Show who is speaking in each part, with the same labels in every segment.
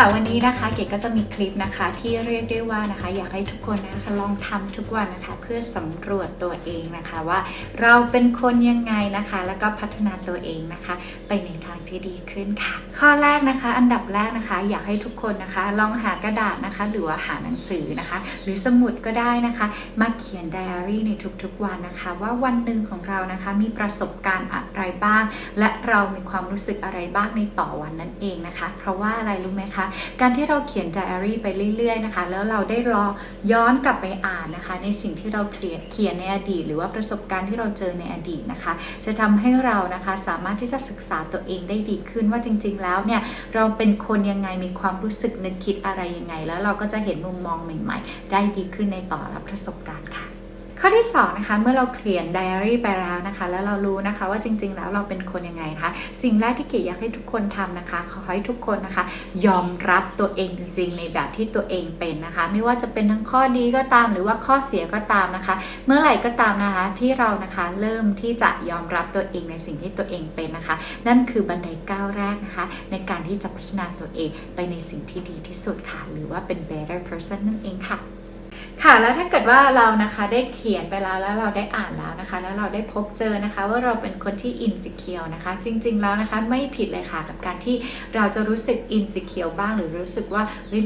Speaker 1: ค่ะวันนี้นะคะเกดก็จะมีคลิปนะคะที่เรียกได้ว่านะคะ อยากให้ทุกคนนะคะลองทำทุกวันนะคะ เพื่อสำรวจตัวเองนะคะว่าเราเป็นคนยังไงนะคะ แล้วก็พัฒนาตัวเองนะคะ ไปในทางที่ดีขึ้นค่ะ ข้อแรกนะคะ อันดับแรกนะคะ อยากให้ทุกคนนะคะ ลองหากระดาษนะคะ หรือว่าหาหนังสือนะคะ หรือสมุดก็ได้นะคะ มาเขียนไดอารี่ในทุกๆวันนะคะ ว่าวันหนึ่งของเรานะคะ มีประสบการณ์อะไรบ้าง และเรามีความรู้สึกอะไรบ้างในต่อวันนั่นเองนะคะ เพราะว่าอะไรรู้ไหมคะการที่เราเขียนไดอารี่ไปเรื่อยๆนะคะ แล้วเราได้รอย้อนกลับไปอ่านนะคะ ในสิ่งที่เราเขียนเขียนในอดีต หรือว่าประสบการณ์ที่เราเจอในอดีตนะคะ จะทำให้เรานะคะสามารถที่จะศึกษาตัวเองได้ดีขึ้นว่าจริง ๆ แล้วเนี่ยเราเป็นคนยังไงมีความรู้สึกนึกคิดอะไรยังไง แล้วเราก็จะเห็นมุมมองใหม่ ๆ ได้ดีขึ้นในต่อรับประสบการณ์ค่ะ ข้อที่2นะคะเมื่อเราเขียนไดอารี่ไปแล้วนะคะ แล้วเรารู้นะคะว่าจริง ๆ แล้วเราเป็นคนยังไงนะคะ สิ่งแรกที่เก๋อยากให้ทุกคนทำนะคะ ขอให้ทุกคนนะคะ ยอมรับตัวเองจริง ๆ ในแบบที่ตัวเองเป็นนะคะ ไม่ว่าจะเป็นทั้งข้อดีก็ตามหรือว่าข้อเสียก็ตามนะคะ เมื่อไหร่ก็ตามนะคะที่เรานะคะเริ่มที่จะยอมรับตัวเองในสิ่งที่ตัวเองเป็นนะคะ นั่นคือบันไดก้าวแรกนะคะ ในการที่จะพัฒนาตัวเองไปในสิ่งที่ดีที่สุดค่ะ หรือว่าเป็น better person นั่นเองค่ะ ค่ะแล้วถ้าเกิดว่าเรานะคะได้เขียนไปแล้วแล้วเราได้อ่านแล้วนะคะ แล้วเราได้พบเจอนะคะ ว่าเราเป็นคนที่ insecure นะคะ จริง ๆแล้วนะคะไม่ผิดเลยค่ะกับการที่เราจะรู้สึก insecure บ้าง หรือรู้สึกว่า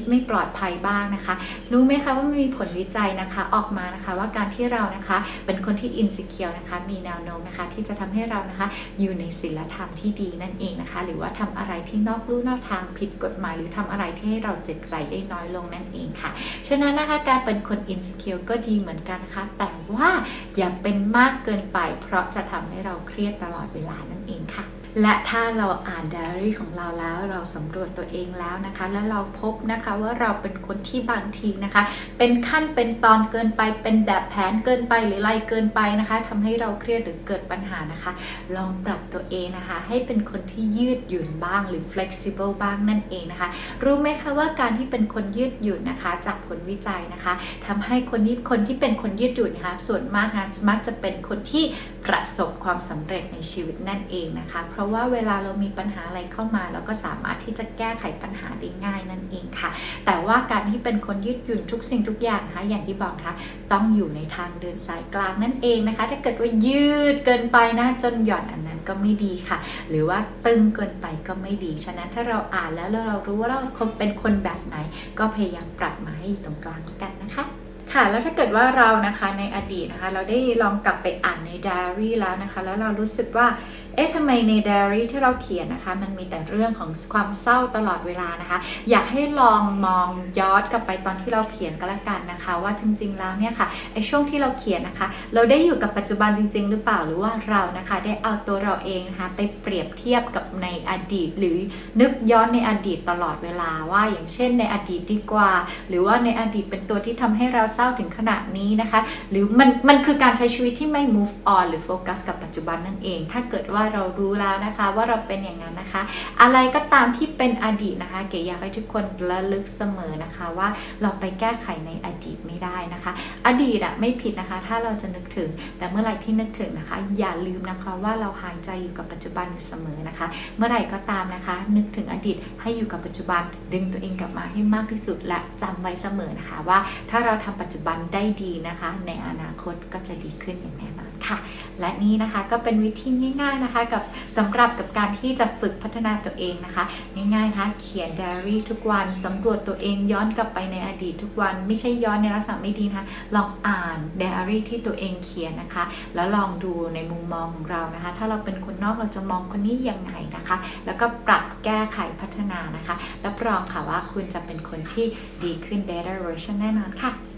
Speaker 1: ไม่ปลอดภัยบ้างนะคะ รู้ไหมคะว่ามันมีผลวิจัยนะคะออกมานะคะว่าการที่เรานะคะเป็นคนที่ insecure นะคะ มีแนวโน้มนะคะที่จะทำให้เรานะคะอยู่ในศีลธรรมที่ดีนั่นเองนะคะ หรือว่าทำอะไรที่นอกลู่นอกทางผิดกฎหมาย หรือทำอะไรที่ให้เราเจ็บใจได้น้อยลงนั่นเองค่ะฉะนั้นนะคะการเป็นคน insecure ก็ดีเหมือนกันนะคะแต่ว่าอย่าเป็นมากเกินไป เพราะจะทำให้เราเครียดตลอดเวลานั่นเองค่ะ และถ้าเราอ่านไดอารี่ของเราแล้วเราสำรวจตัวเองแล้วนะคะ และเราพบนะคะว่าเราเป็นคนที่บางทีนะคะ เป็นขั้นเป็นตอนเกินไปเป็นแบบแผนเกินไปหรือไรเกินไปนะคะทำให้เราเครียดหรือเกิดปัญหานะคะ ลองปรับตัวเองนะคะ ให้เป็นคนที่ยืดหยุ่นบ้างหรือ flexible บ้างนั่นเองนะคะ รู้ไหมคะว่าการที่เป็นคนยืดหยุ่นนะคะ จากผลวิจัยนะคะทำให้คนที่คนที่เป็นคนยืดหยุ่นนะคะ ส่วนมากนะมักจะเป็นคนที่ประสบความสำเร็จในชีวิตนั่นเองนะคะเพราะราะว่าเวลาเรามีปัญหาอะไรเข้ามา เราก็สามารถที่จะแก้ไขปัญหาได้ง่ายนั่นเองค่ะ แต่ว่าการที่เป็นคนยืดหยุ่นทุกสิ่งทุกอย่างนะคะอย่างที่บอกนะคะต้องอยู่ในทางเดินสายกลางนั่นเองนะคะ ถ้าเกิดว่ายืดเกินไปนะจนหย่อนอันนั้นก็ไม่ดีค่ะ หรือว่าตึงเกินไปก็ไม่ดี ฉะนั้นถ้าเราอ่านแล้วแล้วเรารู้ว่าเราเป็นคนแบบไหน ก็พยายามปรับมาให้อยู่ตรงกลางกันนะคะ ค่ะแล้วถ้าเกิดว่าเรานะคะในอดีตนะคะเราได้ลองกลับไปอ่านในไดอารี่แล้วนะคะ แล้วเรารู้สึกว่าเอ๊ะทำไมในไดอารี่ที่เราเขียนนะคะ มันมีแต่เรื่องของความเศร้าตลอดเวลานะคะ อยากให้ลองมองย้อนกลับไปตอนที่เราเขียนก็แล้วกันนะคะ ว่าจริง ๆ แล้วเนี่ยค่ะไอ้ช่วงที่เราเขียนนะคะ เราได้อยู่กับปัจจุบันจริง ๆ หรือเปล่าหรือว่าเรานะคะ ได้เอาตัวเราเองนะคะไปเปรียบเทียบกับในอดีต หรือนึกย้อนในอดีตตลอดเวลาว่า อย่างเช่นในอดีตดีกว่า หรือว่าในอดีตเป็นตัวที่ทำให้เราเศร้าถึงขนาดนี้นะคะ หรือมันมันคือการใช้ชีวิตที่ไม่ move on หรือโฟกัสกับปัจจุบันนั่นเอง ถ้าเกิดว่าเรารู้แล้วนะคะว่าเราเป็นอย่างนั้นนะคะ อะไรก็ตามที่เป็นอดีตนะคะ เก๋อยากให้ทุกคนระลึกเสมอนะคะว่าเราไปแก้ไขในอดีตไม่ได้นะคะ อดีตอะไม่ผิดนะคะ ถ้าเราจะนึกถึง แต่เมื่อไหร่ที่นึกถึงนะคะ อย่าลืมนะคะว่าเราหายใจอยู่กับปัจจุบันอยู่เสมอนะคะ เมื่อไหร่ก็ตามนะคะ นึกถึงอดีตให้อยู่กับปัจจุบัน ดึงตัวเองกลับมาให้มากที่สุดและจำไว้เสมอนะคะว่าถ้าเราทำปัจจุบันได้ดีนะคะ ในอนาคตก็จะดีขึ้นอย่างแน่นอนค่ะ และนี่นะคะก็เป็นวิธีง่าย ๆนะคะ กับสำหรับกับการที่จะฝึกพัฒนาตัวเองนะคะ ง่ายๆนะคะเขียนไดอารี่ทุกวันสำรวจตัวเองย้อนกลับไปในอดีตทุกวัน ไม่ใช่ย้อนในลักษณะไม่ดีนะคะลองอ่านไดอารี่ที่ตัวเองเขียนนะคะ แล้วลองดูในมุมมองของเรานะคะ ถ้าเราเป็นคนนอกเราจะมองคนนี้ยังไงนะคะ แล้วก็ปรับแก้ไขพัฒนานะคะรับรองค่ะว่าคุณจะเป็นคนที่ดีขึ้น better version แน่นอนค่ะ